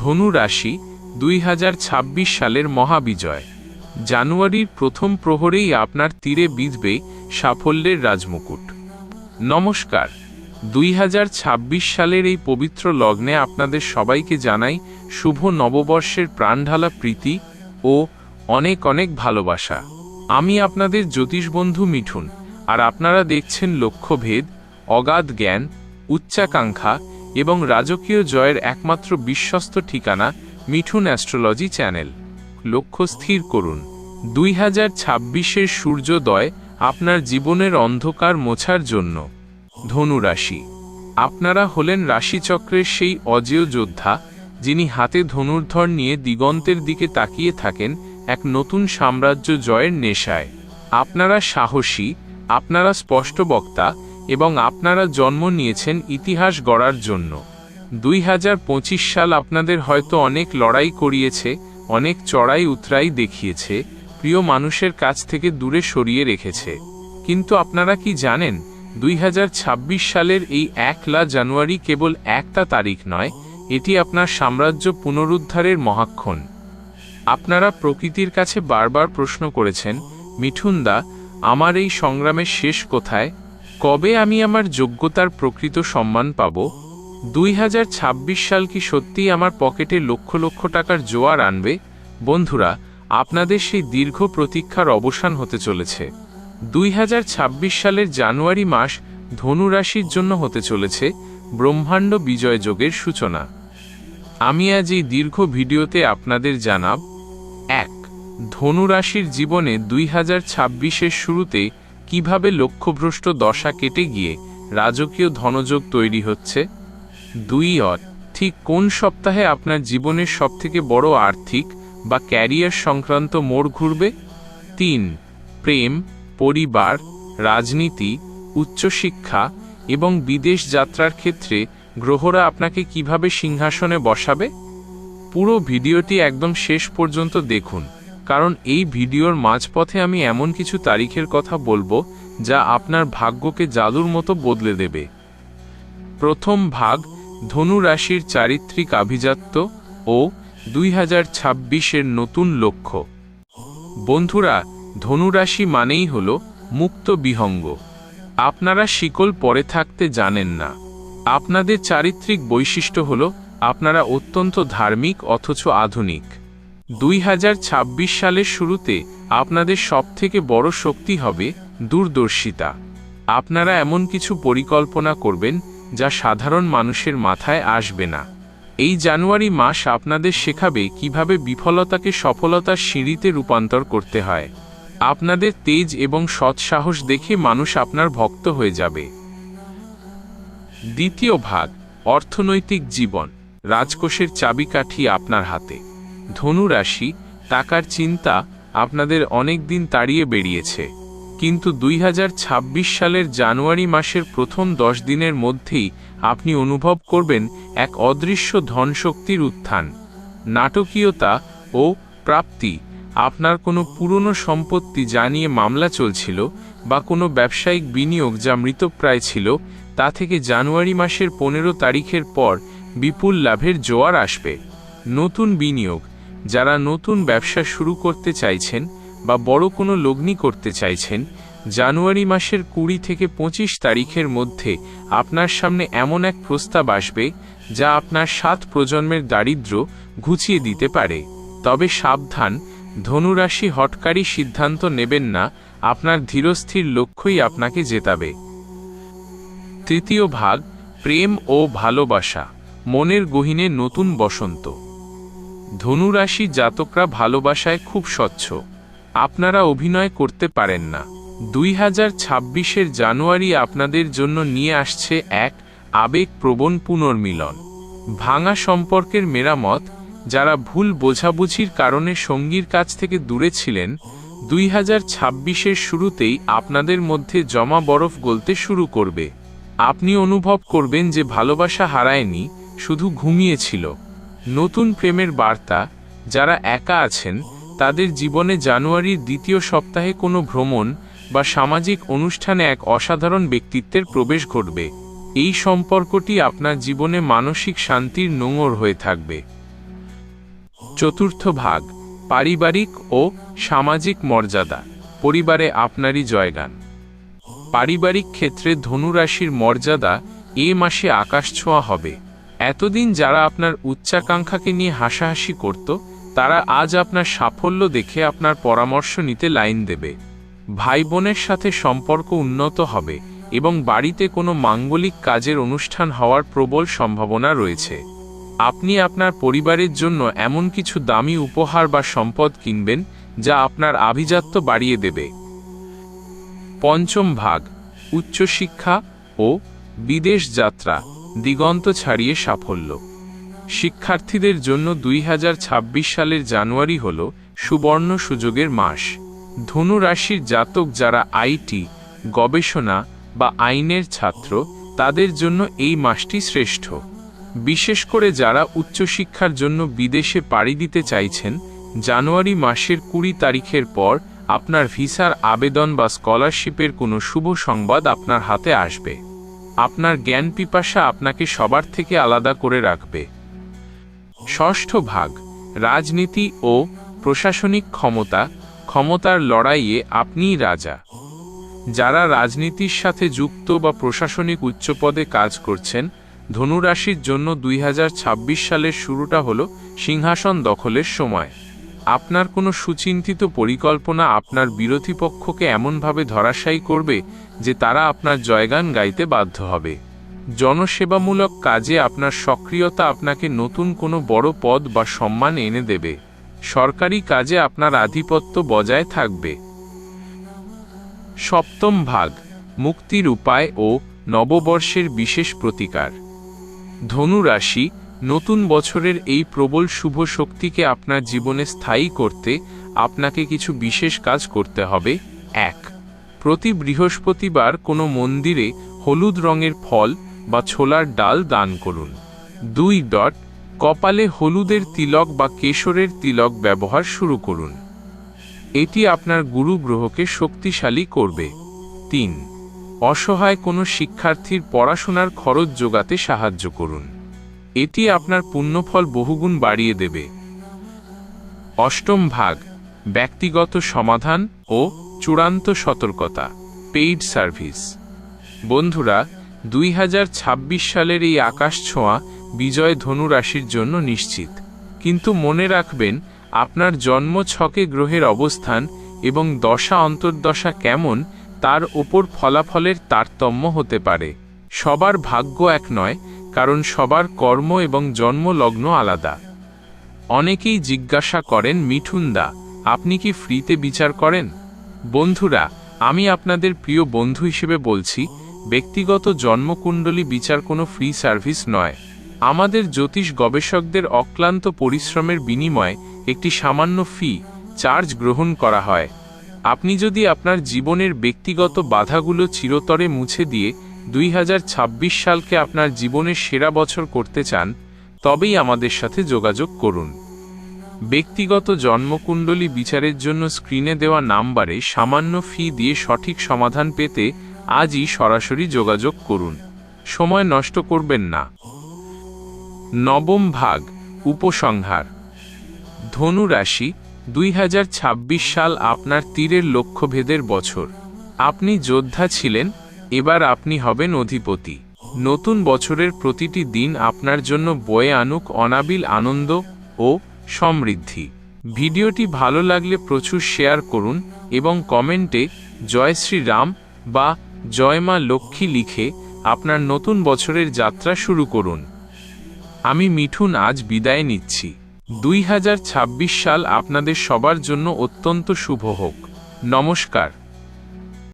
ধনু রাশি দুই হাজার ছাব্বিশ সালের মহাবিজয়। জানুয়ারির প্রথম প্রহরেই আপনার তীরে বিঁধবে সাফল্যের রাজমুকুট। নমস্কার। দুই হাজার ছাব্বিশ সালের এই পবিত্র লগ্নে আপনাদের সবাইকে জানাই শুভ নববর্ষের প্রাণঢালা প্রীতি ও অনেক অনেক ভালোবাসা। আমি আপনাদের জ্যোতিষবন্ধু মিঠুন, আর আপনারা দেখছেন লক্ষ্যভেদ, অগাধ জ্ঞান, উচ্চাকাঙ্ক্ষা এবং রাজকীয় জয়ের একমাত্র বিশ্বস্ত ঠিকানা মিঠুন অ্যাস্ট্রোলজি চ্যানেল। লক্ষ্য স্থির করুন, দুই হাজার ছাব্বিশের সূর্যোদয় আপনার জীবনের অন্ধকার মোছার জন্য। ধনুরাশি আপনারা হলেন রাশিচক্রের সেই অজেয় যোদ্ধা, যিনি হাতে ধনুর্ধর নিয়ে দিগন্তের দিকে তাকিয়ে থাকেন এক নতুন সাম্রাজ্য জয়ের নেশায়। আপনারা সাহসী, আপনারা স্পষ্টবক্তা এবং আপনারা জন্ম নিয়েছেন ইতিহাস গড়ার জন্য। দুই হাজার পঁচিশ সাল আপনাদের হয়তো অনেক লড়াই করিয়েছে, অনেক চড়াই উতরাই দেখিয়েছে, প্রিয় মানুষের কাছ থেকে দূরে সরিয়ে রেখেছে। কিন্তু আপনারা কি জানেন, দুই হাজার ছাব্বিশ সালের এই একলা জানুয়ারি কেবল একটা তারিখ নয়, এটি আপনার সাম্রাজ্য পুনরুদ্ধারের মহাক্ষণ। আপনারা প্রকৃতির কাছে বারবার প্রশ্ন করেছেন, মিঠুনদা, আমার এই সংগ্রামের শেষ কোথায়? কবে আমি আমার যোগ্যতার প্রকৃত সম্মান পাব? দুই হাজার ছাব্বিশ সাল কি সত্যিই আমার পকেটে লক্ষ লক্ষ টাকার জোয়ার আনবে? বন্ধুরা, আপনাদের সেই দীর্ঘ প্রতীক্ষার অবসান হতে চলেছে। দুই হাজার ছাব্বিশ সালের জানুয়ারি মাস ধনু রাশির জন্য হতে চলেছে ব্রহ্মাণ্ড বিজয় যোগের সূচনা। আমি আজ এই দীর্ঘ ভিডিওতে আপনাদের জানাব, এক ধনুরাশির জীবনে দুই হাজার শুরুতে কীভাবে লক্ষ্যভ্রষ্ট দশা কেটে গিয়ে রাজকীয় ধনযোগ তৈরি হচ্ছে? দুই অর ঠিক কোন সপ্তাহে আপনার জীবনের সবথেকে বড় আর্থিক বা ক্যারিয়ার সংক্রান্ত মোড় ঘুরবে? তিন, প্রেম, পরিবার, রাজনীতি, উচ্চশিক্ষা এবং বিদেশ যাত্রার ক্ষেত্রে গ্রহরা আপনাকে কীভাবে সিংহাসনে বসাবে? পুরো ভিডিওটি একদম শেষ পর্যন্ত দেখুন। কারণ এই ভিডিওর মাঝপথে আমি এমন কিছু তারিখের কথা বলব, যা আপনার ভাগ্যকে জাদুর মতো বদলে দেবে। প্রথম ভাগ, ধনু রাশির চারিত্রিক আভিজাত্য ও দুই হাজার ছাব্বিশের নতুন লক্ষ্য। বন্ধুরা ধনুরাশি মানেই হল মুক্ত বিহঙ্গ। আপনারা শিকল পরে থাকতে জানেন না। আপনাদের চারিত্রিক বৈশিষ্ট্য হল, আপনারা অত্যন্ত ধার্মিক অথচ আধুনিক। দুই হাজার ছাব্বিশ সালের শুরুতে আপনাদের সবথেকে বড় শক্তি হবে দূরদর্শিতা। আপনারা এমন কিছু পরিকল্পনা করবেন যা সাধারণ মানুষের মাথায় আসবে না। এই জানুয়ারি মাস আপনাদের শেখাবে কীভাবে বিফলতাকে সফলতার সিঁড়িতে রূপান্তর করতে হয়। আপনাদের তেজ এবং সৎসাহস দেখে মানুষ আপনার ভক্ত হয়ে যাবে। দ্বিতীয় ভাগ, অর্থনৈতিক জীবন, রাজকোষের চাবিকাঠি আপনার হাতে। ধনু রাশি টাকার চিন্তা আপনাদের অনেক দিন তাড়িয়ে বেরিয়েছে। কিন্তু দুই হাজার ছাব্বিশ সালের জানুয়ারি মাসের প্রথম দশ দিনের মধ্যেই আপনি অনুভব করবেন এক অদৃশ্য ধনশক্তির উত্থান। নাটকীয়তা ও প্রাপ্তি, আপনার কোনো পুরনো সম্পত্তি যা নিয়ে মামলা চলছিল বা কোনো ব্যবসায়িক বিনিয়োগ যা মৃতপ্রায় ছিল, তা থেকে জানুয়ারি মাসের পনেরো তারিখের পর বিপুল লাভের জোয়ার আসবে। নতুন বিনিয়োগ যারা নতুন ব্যবসা শুরু করতে চাইছেন বা বড় কোনো লগ্নি করতে চাইছেন, জানুয়ারি মাসের কুড়ি থেকে পঁচিশ তারিখের মধ্যে আপনার সামনে এমন এক প্রস্তাব আসবে যা আপনার সাত প্রজন্মের দারিদ্র ঘুচিয়ে দিতে পারে। তবে সাবধান, ধনুরাশি হটকারী সিদ্ধান্ত নেবেন না, আপনার ধীরস্থির লক্ষ্যই আপনাকে জেতাবে। তৃতীয় ভাগ, প্রেম ও ভালোবাসা, মনের গহিনে নতুন বসন্ত। ধনুরাশি জাতকরা ভালোবাসায় খুব স্বচ্ছ। আপনারা অভিনয় করতে পারেন না। দুই হাজার ছাব্বিশের জানুয়ারি আপনাদের জন্য নিয়ে আসছে এক আবেগপ্রবণ পুনর্মিলন। ভাঙা সম্পর্কের মেরামত, যারা ভুল বোঝাবুঝির কারণে সঙ্গীর কাছ থেকে দূরে ছিলেন, দুই হাজার ছাব্বিশের শুরুতেই আপনাদের মধ্যে জমা বরফ গলতে শুরু করবে। আপনি অনুভব করবেন যে ভালোবাসা হারায়নি, শুধু ঘুমিয়েছিল। নতুন প্রেমের বার্তা, যারা একা আছেন, তাদের জীবনে জানুয়ারির দ্বিতীয় সপ্তাহে কোনো ভ্রমণ বা সামাজিক অনুষ্ঠানে এক অসাধারণ ব্যক্তিত্বের প্রবেশ ঘটবে। এই সম্পর্কটি আপনার জীবনে মানসিক শান্তির নোঙর হয়ে থাকবে। চতুর্থ ভাগ, পারিবারিক ও সামাজিক মর্যাদা, পরিবারে আপনারই জয়গান। পারিবারিক ক্ষেত্রে ধনুরাশির মর্যাদা এ মাসে আকাশ ছোঁয়া হবে। এতদিন যারা আপনার উচ্চাকাঙ্ক্ষাকে নিয়ে হাসাহাসি করত, তারা আজ আপনার সাফল্য দেখে আপনার পরামর্শ নিতে লাইন দেবে। ভাই বোনের সাথে সম্পর্ক উন্নত হবে এবং বাড়িতে কোনো মাঙ্গলিক কাজের অনুষ্ঠান হওয়ার প্রবল সম্ভাবনা রয়েছে। আপনি আপনার পরিবারের জন্য এমন কিছু দামি উপহার বা সম্পদ কিনবেন, যা আপনার আভিজাত্য বাড়িয়ে দেবে। পঞ্চম ভাগ, উচ্চশিক্ষা ও বিদেশ যাত্রা। দিগন্ত ছাড়িয়ে সাফল্য। শিক্ষার্থীদের জন্য দুই হাজার ছাব্বিশ সালের জানুয়ারি হল সুবর্ণ সুযোগের মাস। ধনু রাশির জাতক যারা আইটি, গবেষণা বা আইনের ছাত্র, তাদের জন্য এই মাসটি শ্রেষ্ঠ। বিশেষ করে যারা উচ্চশিক্ষার জন্য বিদেশে পাড়ি দিতে চাইছেন, জানুয়ারি মাসের কুড়ি তারিখের পর আপনার ভিসার আবেদন বা স্কলারশিপের কোনো শুভ সংবাদ আপনার হাতে আসবে। আপনার জ্ঞান পিপাসা আপনাকে সবার থেকে আলাদা করে রাখবে। ষষ্ঠ ভাগ, রাজনীতি ও প্রশাসনিক ক্ষমতা, ক্ষমতার লড়াইয়ে আপনিই রাজা। যারা রাজনীতির সাথে যুক্ত বা প্রশাসনিক উচ্চপদে কাজ করছেন, ধনুরাশির জন্য দুই হাজার ছাব্বিশ সালের শুরুটা হল সিংহাসন দখলের সময়। আপনার কোনো সুচিন্তিত পরিকল্পনা আপনার বিরোধী পক্ষকে এমনভাবে ধরাশায়ী করবে যে তারা আপনার জয়গান গাইতে বাধ্য হবে। জনসেবামূলক কাজে আপনার সক্রিয়তা আপনাকে নতুন কোনো বড় পদ বা সম্মান এনে দেবে। সরকারি কাজে আপনার আধিপত্য বজায় থাকবে। সপ্তম ভাগ, মুক্তির উপায় ও নববর্ষের বিশেষ প্রতিকার। ধনু রাশি নতুন বছরের এই প্রবল শুভ শক্তিকে আপনার জীবনে স্থায়ী করতে আপনাকে কিছু বিশেষ কাজ করতে হবে। এক, প্রতি বৃহস্পতিবার কোনো মন্দিরে হলুদ রঙের ফল বা ছোলার ডাল দান করুন। দুই ডট, কপালে হলুদের তিলক বা কেশরের তিলক ব্যবহার শুরু করুন। এটি আপনার গুরু গ্রহকে শক্তিশালী করবে। তিন, অসহায় কোনো শিক্ষার্থীর পড়াশোনার খরচ যোগাতে সাহায্য করুন। এটি আপনার পুণ্যফল বহুগুণ বাড়িয়ে দেবে। অষ্টম ভাগ, ব্যক্তিগত সমাধান ও চূড়ান্ত সতর্কতা পেইড সার্ভিস বন্ধুরা, দুই হাজার ছাব্বিশ সালের এই আকাশ ছোঁয়া বিজয় ধনু রাশির জন্য নিশ্চিত। কিন্তু মনে রাখবেন, আপনার জন্ম ছকে গ্রহের অবস্থান এবং দশা অন্তর্দশা কেমন, তার ওপর ফলাফলের তারতম্য হতে পারে। সবার ভাগ্য এক নয় কারণ সবার কর্ম এবং জন্মলগ্ন আলাদা। অনেকেই জিজ্ঞাসা করেন মিঠুনদা আপনি কি ফ্রিতে বিচার করেন? বন্ধুরা, আমি আপনাদের প্রিয় বন্ধু হিসেবে বলছি, ব্যক্তিগত জন্মকুণ্ডলী বিচার কোনো ফ্রি সার্ভিস নয়। আমাদের জ্যোতিষ গবেষকদের অক্লান্ত পরিশ্রমের বিনিময়ে একটি সামান্য ফি, চার্জ গ্রহণ করা হয়। আপনি যদি আপনার জীবনের ব্যক্তিগত বাধাগুলো চিরতরে মুছে দিয়ে দুই হাজার ছাব্বিশ সালকে আপনার জীবনের সেরা বছর করতে চান, তবেই আমাদের সাথে যোগাযোগ করুন। ব্যক্তিগত জন্মকুণ্ডলী বিচারের জন্য স্ক্রিনে দেওয়া নাম্বারে সামান্য ফি দিয়ে সঠিক সমাধান পেতে আজই সরাসরি যোগাযোগ করুন। সময় নষ্ট করবেন না। নবম ভাগ, উপসংহার। ধনু রাশি, দুই হাজার ছাব্বিশ সাল আপনার তীরের লক্ষ্যভেদের বছর। আপনি যোদ্ধা ছিলেন এবার আপনি হবেন অধিপতি। নতুন বছরের প্রতিটি দিন আপনার জন্য বয়ে আনুক অনাবিল আনন্দ ও সমৃদ্ধি। ভিডিওটি ভালো লাগলে প্রচুর শেয়ার করুন এবং কমেন্টে জয় শ্রী রাম বা জয় মা লক্ষ্মী লিখে আপনার নতুন বছরের যাত্রা শুরু করুন। আমি মিঠুন আজ বিদায় নিচ্ছি। দুই হাজার ছাব্বিশ সাল আপনাদের সবার জন্য অত্যন্ত শুভ হোক। নমস্কার।